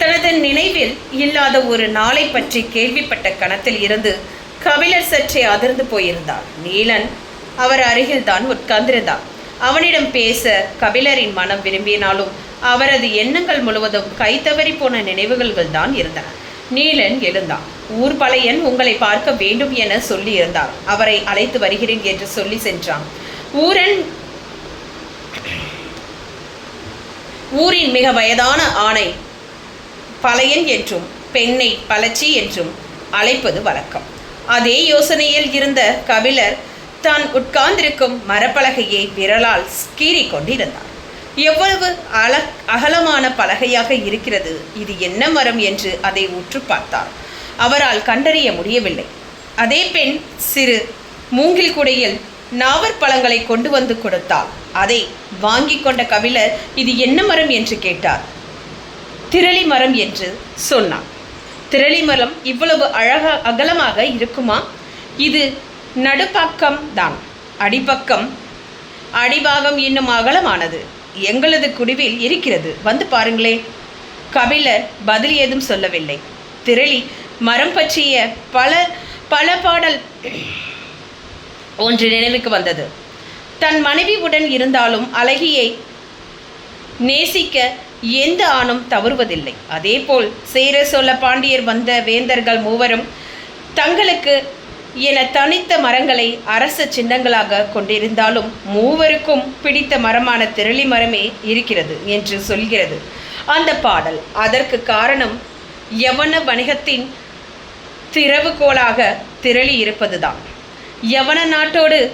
தனது நினைவில் இல்லாத ஒரு நாளை பற்றி கேள்விப்பட்ட கணத்தில் இருந்து கபிலர் சற்றே அதிர்ந்து போயிருந்தார் நீலன் அவர் அருகில்தான் உட்கார்ந்திருந்தார் அவனிடம் பேச கபிலரின் மனம் விரும்பினாலும் அவரது எண்ணங்கள் முழுவதும் கைத்தவறி போன நினைவுகள் தான் இருந்தன. நீலன் எழுந்தான். ஊர்பலையன் உங்களை பார்க்க வேண்டும் என சொல்லி இருந்தார் அவரை அழைத்து வருகிறேன் என்று சொல்லி சென்றான். ஊரன் ஊரின் மிக வயதான ஆணை பழையன் என்றும் பெண்ணை பலச்சி என்றும் அழைப்பது வழக்கம். அதே யோசனையில் இருந்த கபிலர் தான் உட்கார்ந்திருக்கும் மரப்பலகையை விரலால் கீறிக் கொண்டிருந்தார். எவ்வளவு அல அகலமான பலகையாக இருக்கிறது இது என்ன மரம் என்று அதை உற்று பார்த்தார். அவரால் கண்டறிய முடியவில்லை. அதே பெண் சிறு மூங்கில் குடையில் நாவற்பழங்களை கொண்டு வந்து கொடுத்தாள். அதை வாங்கி கொண்ட கபிலர் இது என்ன மரம்? என்று கேட்டார். திரளி மரம் என்று சொன்னான். திரளி மரம் இவ்வளவு அழகா அகலமாக இருக்குமா? இது நடுப்பக்கம் தான் அடிப்பக்கம். அடிபாகம் இன்னும் அகலமானது. எங்களது குடிவில் இருக்கிறது. வந்து பாருங்களே. கபிலர் பதில் ஏதும் சொல்லவில்லை. திரளி மரம் பற்றிய பல பல பாடல் ஒன்று நினைவுக்கு வந்தது. தன் மனைவி உடன் இருந்தாலும் அழகியை நேசிக்க எந்த ஆணும் தவறுவதில்லை. அதேபோல் சேர சோழ பாண்டியர் வந்த வேந்தர்கள் மூவரும் தங்களுக்கு என தனித்த மரங்களை அரச சின்னங்களாக கொண்டிருந்தாலும் மூவருக்கும் பிடித்த மரமான திரளி மரமே இருக்கிறது என்று சொல்கிறது. அந்த பாடல் அதற்கு காரணம் யவன வணிகத்தின் திறவுகோலாக திரளி இருப்பதுதான். யவன நாட்டோடு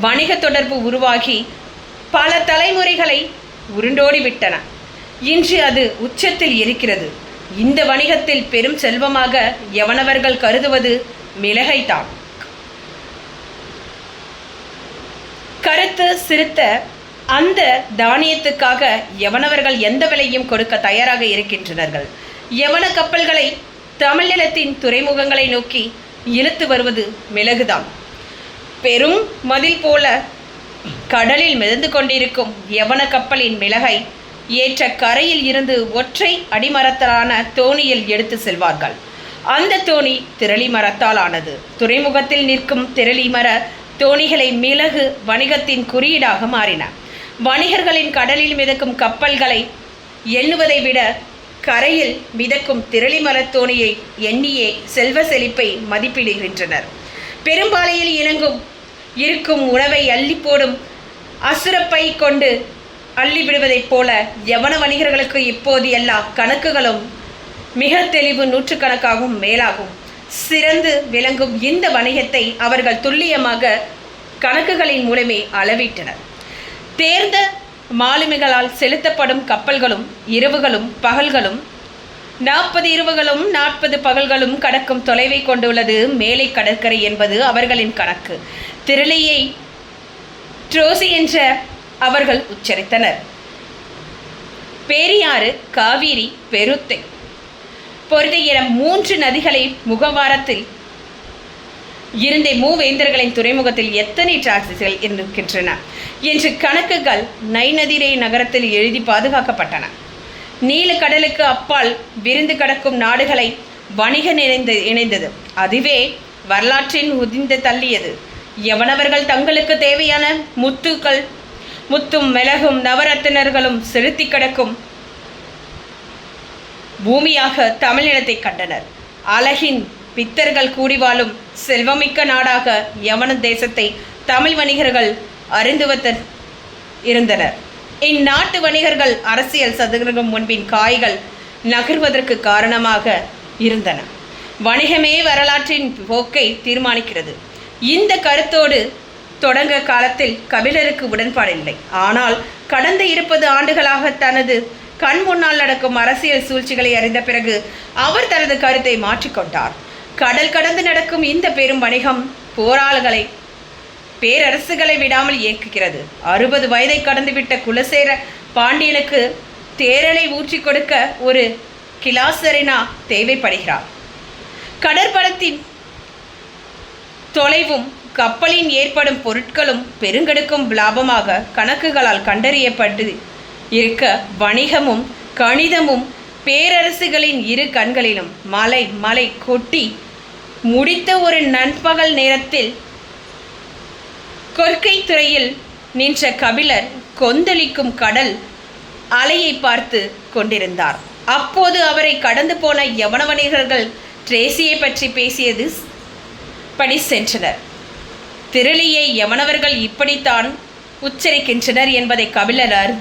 வணிக தொடர்பு உருவாகி பல தலைமுறைகளை உருண்டோடி விட்டன இன்று அது உச்சத்தில் இருக்கிறது. இந்த வணிகத்தில் பெரும் செல்வமாக யவனவர்கள் கருதுவது? மிளகைத்தான் கருத்து சிறுத்த அந்த தானியத்துக்காக யவனவர்கள் எந்த விலையும் கொடுக்க தயாராக இருக்கின்றனர்கள்? யவன கப்பல்களை தமிழ்நிலத்தின் துறைமுகங்களை நோக்கி இழுத்து வருவது? மிளகுதான். பெரும் மதில் போல கடலில் மிதந்து கொண்டிருக்கும் யவன கப்பலின் மிளகை ஏற்ற கரையில் இருந்து ஒற்றை அடிமரத்தாலான தோணியில் எடுத்து செல்வார்கள். அந்த தோணி திரளி மரத்தால் ஆனது துறைமுகத்தில் நிற்கும் திரளி மர தோணிகளை மிளகு வணிகத்தின் குறியீடாக மாறின. வணிகர்களின் கடலில் மிதக்கும் கப்பல்களை எண்ணுவதை விட கரையில் மிதக்கும் திரளி மரத்தோணியை எண்ணியே செல்வ செழிப்பை மதிப்பிடுகின்றனர். பெரும்பாலையில் இணங்கும் இருக்கும் உணவை அள்ளி போடும் அசுரப்பை கொண்டு அள்ளி விடுவதைப் போல யவன வணிகர்களுக்கு இப்போது எல்லா கணக்குகளும் மிக தெளிவு நூற்றுக்கணக்காகவும் மேலாகும். சிறந்து விளங்கும் இந்த வணிகத்தை அவர்கள் துல்லியமாக கணக்குகளின் மூலமே அளவிட்டனர். தேர்ந்த மாலுமிகளால் செலுத்தப்படும் கப்பல்களும் இரவுகளும் பகல்களும் நாற்பது இரவுகளும் நாற்பது பகல்களும் கடக்கும் தொலைவை கொண்டுள்ளது மேலை கடற்கரை என்பது அவர்களின் கணக்கு. திருளையை ட்ரோசி என்ற அவர்கள் உச்சரித்தனர். பேரியாறு காவிரி பெருத்தை. பொருதை என மூன்று நதிகளை முகவாரத்தில் இருந்த மூவேந்தர்களின் துறைமுகத்தில் எத்தனை டாக்ஸிகள் இருக்கின்றன? என்று கணக்குகள் நைநதிரை நகரத்தில் எழுதி பாதுகாக்கப்பட்டன. நீல கடலுக்கு அப்பால் விரிந்து கிடக்கும் நாடுகளை வணிக நிறைந்து இணைந்தது. அதுவே வரலாற்றின் உதிந்து தள்ளியது. எவனவர்கள் தங்களுக்கு தேவையான முத்துக்கள் முத்தும் மிளகும் நவரத்தினர்களும் செலுத்தி கிடக்கும் பூமியாக தமிழினத்தை கண்டனர். அழகின் பித்தர்கள் கூடி வாழும் செல்வமிக்க நாடாக யவன தேசத்தை தமிழ் வணிகர்கள் அறிந்துவத்த இருந்தனர். இந்நாட்டு வணிகர்கள் அரசியல் சதுரகம் முன்பின் காய்கள் நகர்வதற்கு காரணமாக இருந்தன. வணிகமே வரலாற்றின் போக்கை தீர்மானிக்கிறது. இந்த கருத்தோடு தொடங்க காலத்தில் கபிலருக்கு உடன்பாடில்லை ஆனால் கடந்த இருபது ஆண்டுகளாக தனது கண் முன்னால் நடக்கும் அரசியல் சூழ்ச்சிகளை அறிந்த பிறகு அவர் தனது கருத்தை மாற்றிக்கொண்டார். கடல் கடந்து நடக்கும் இந்த பெரும் வணிகம் போராளிகளை பேரரசுகளை விடாமல் இயக்குகிறது. அறுபது வயதை கடந்துவிட்ட குலசேர பாண்டியனுக்கு தேரலை ஊற்றி கொடுக்க ஒரு கிலாசரினா தேவைப்படுகிறார். கடற்படத்தின் தொலைவும் கப்பலின் ஏற்படும் பொருட்களும் பெருங்கெடுக்கும் லாபமாக கணக்குகளால் கண்டறியப்பட்டு இருக்க வணிகமும் கணிதமும் பேரரசுகளின் இரு கண்களிலும் மலை மலை கொட்டி முடித்த ஒரு நண்பகல் நேரத்தில் கொற்கை துறையில் நின்ற கபிலர் கொந்தளிக்கும் கடல் அலையை பார்த்து கொண்டிருந்தார். அப்போது அவரை கடந்து போன யவனவணிகர்கள் ட்ரேசியை பற்றி பேசியது படி சென்றனர். திருளியை யவனவர்கள் இப்படித்தான் உச்சரிக்கின்றனர் என்பதை கபிலர் அறி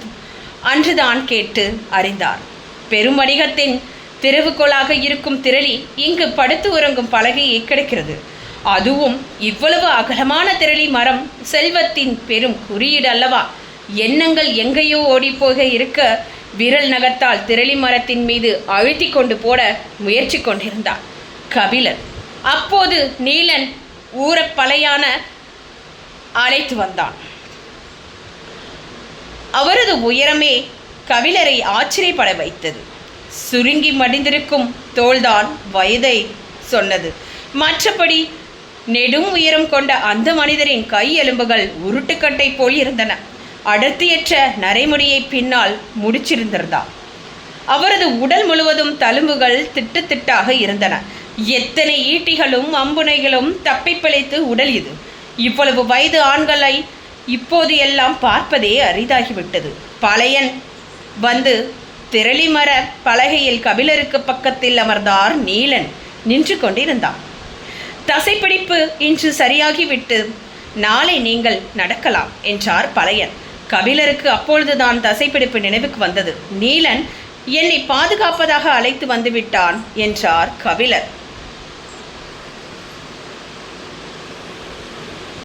அன்றுதான் கேட்டு அறிந்தார். பெரும் வணிகத்தின் திறவுகோலாக இருக்கும் திரளி இங்கு படுத்து உறங்கும் பலகையை கிடைக்கிறது. அதுவும் இவ்வளவு அகலமான திரளி மரம் செல்வத்தின் பெரும் குறியீடு அல்லவா? எண்ணங்கள் எங்கேயோ ஓடிப்போக இருக்க விரல் நகத்தால் திரளி மரத்தின் மீது அழுத்தி கொண்டு போட முயற்சி கொண்டிருந்தார். கபிலர் அப்போது நீலன் ஊரப்பலையான அழைத்து வந்தான். அவரது உயரமே கபிலரை ஆச்சரியப்பட வைத்தது. சுருங்கி மடிந்திருக்கும் தோள்தான் வயதை சொன்னது. மற்றபடி நெடும் உயரம் கொண்ட அந்த மனிதரின் கை எலும்புகள் உருட்டுக்கட்டை போல் இருந்தன. அடர்த்தியற்ற நரைமுடியை பின்னால் முடிச்சிருந்திருந்தா. அவரது உடல் முழுவதும் தழும்புகள் திட்டு திட்டாக இருந்தன. எத்தனை ஈட்டிகளும் அம்புனைகளும் தப்பிப்பிழைத்து உடல் இது. இவ்வளவு வயது ஆண்களை இப்போது எல்லாம் பார்ப்பதே அரிதாகிவிட்டது. பழையன் வந்து திரளிமர பலகையில் கபிலருக்கு பக்கத்தில் அமர்ந்தார் நீலன். நின்று கொண்டிருந்தான். தசைப்பிடிப்பு இன்று சரியாகிவிட்டு நாளை நீங்கள் நடக்கலாம் என்றார் பழையன். கபிலருக்கு அப்பொழுதுதான் தசைப்பிடிப்பு நினைவுக்கு வந்தது. நீலன் என்னை பாதுகாப்பதாக அழைத்து வந்துவிட்டான் என்றார் கபிலர்.